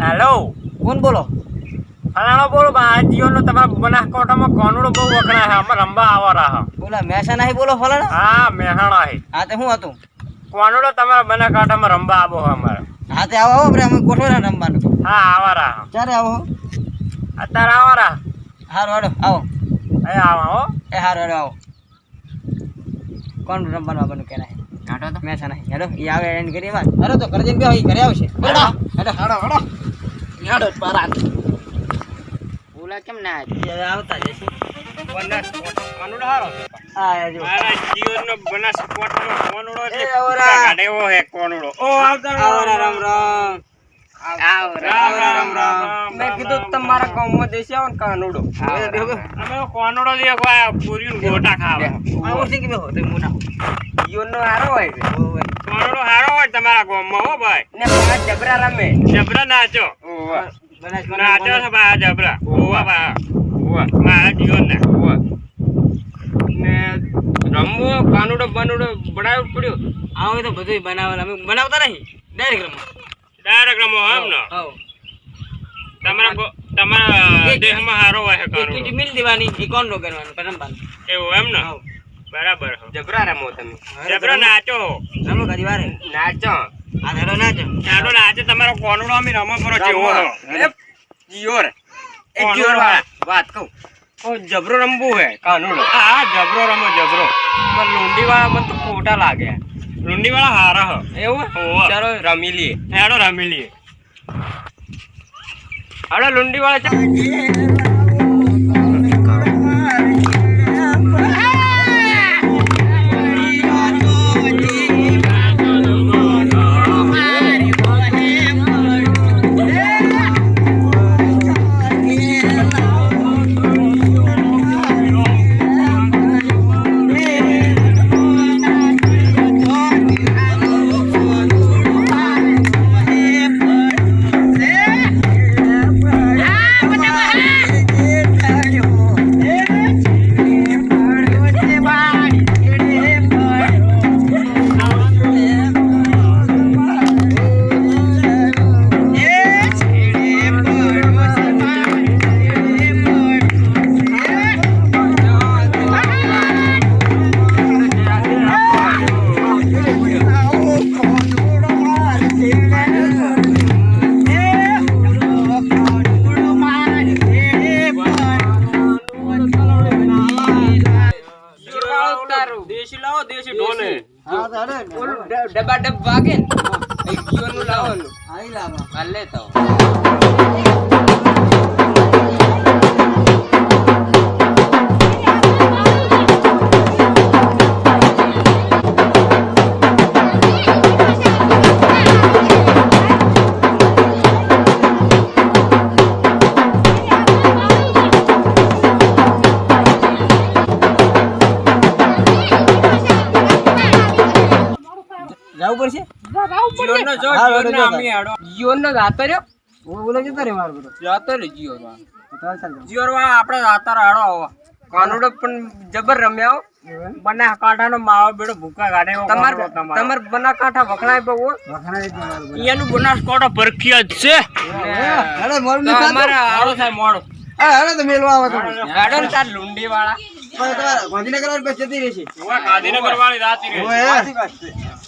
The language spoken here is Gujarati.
હલો કોણ બોલો ફલાણો બોલો બા જીઓનો તમારા બનાસકાંઠામાં કાનુડો બહુ વખણાય છે અમે રમવા આવવાના છે બોલા મહેસાણા હી બોલો ફલાણા હા મહેસાણા હા શું હતું કાનુડો તમારા બનાસકાંઠામાં રમવા આવો અમારે હા અમે ગોઠવેલા રમવાનું. હા આવવાના છે ક્યારે આવો અત્યારે આવવાના હારું હાડો આવો. એ આવો હો. એ હારું હાડો આવો. કોણ રમવાનું આપણને કહેવાય? હેડો તો. મહેસાણા હેડો એ આવે એન્ડ કરી વાત. હેડો તો ઘરે આવશે. હેડો હેડો હેડો હેડો હેડો ઓલા કેમ ના એ આવતા જશે. કાનુડો છે? કાનુડો. આવો રામ રામ રામ મેં કીધું તમારા ગામમાં દેશી આવો ને કાનુડો. અમે કાનુડો દેખો આ પૂરી ગોટા ખાવા. આવો. છે કે બેહો તે મુના યોનો હારો હોય છે. કાનુડો હારો હોય તમારા ગામમાં હો ભાઈ. ને પાંચ જબરા રમે. જબરા નાચો. નાચો છે ભાઈ જબરા. ઓવા. ભાઈ. ઓવા. મારા જીવન ના ઓવા. ને રમવો કાનુડો બાનુડો બનાવ્યો પડ્યો. આવો તો બધું બનાવેલા અમે બનાવતા નહીં. ડાયરેક્ટ રમો ડાયરેક્ટ રમો એમ ને? તમારા તમારા દેહમાં હારો હોય છે એક મિલ દેવાની એ કોણ નો કરવાનું પણ એવું એમ ને? બરાબર જબરા રમો તમે. જબરા નાચો. રમો વારે. નાચો. આ ધરો નાચો. ચાલો નાચે તમારો કોનુડો અમે રમો પરો જેવો. જીઓર એ વાળા. વાત કહું. ઓ જબરો રમવું હે કાનુડો. હા જબરો રમો જબરો પણ લુંડી વાળા મને તો ખોટા લાગે. લુંડી વાળા હારા હ. એવું ચાલો રમી લઈએ. હેડો રમી લઈએ. હાડો લુંડી વાળા દેશી લાવો દેશી ઢોલે. હા તો હેડો ડબ્બા ડબ વાગે ને. એ જીવનનું લાવો. આઈ લાવો. કાલે લેતા. જવું પડશે? જીઓનો જો હા, હેડો, જીઓનો જો અમે હેડો જીવનનો જાતો રહ્યો. ઓ જતો રે મારો બધો. જાતો રે જીઓ વાળા તો ચાલ ચાલ જીઓ વાળા આપણે જાતા હેડો આવો. કાનુડો પણ જબર રમ્યા બના કાંઠાનો માવો બેડો ભૂકા તમાર તમાર. બના કાંઠા વખણાય બહુ વખણાઈ દે મારું બધું. અહીંયાનું છે. હેડો મોરું થાય મોડો. હેડો તો મેલવા આવો તમે. હેડો તાર લુંડી વાળા પણ ગાંધીનગર વાળી જતી રહેશે. ગાંધીનગર વાળી.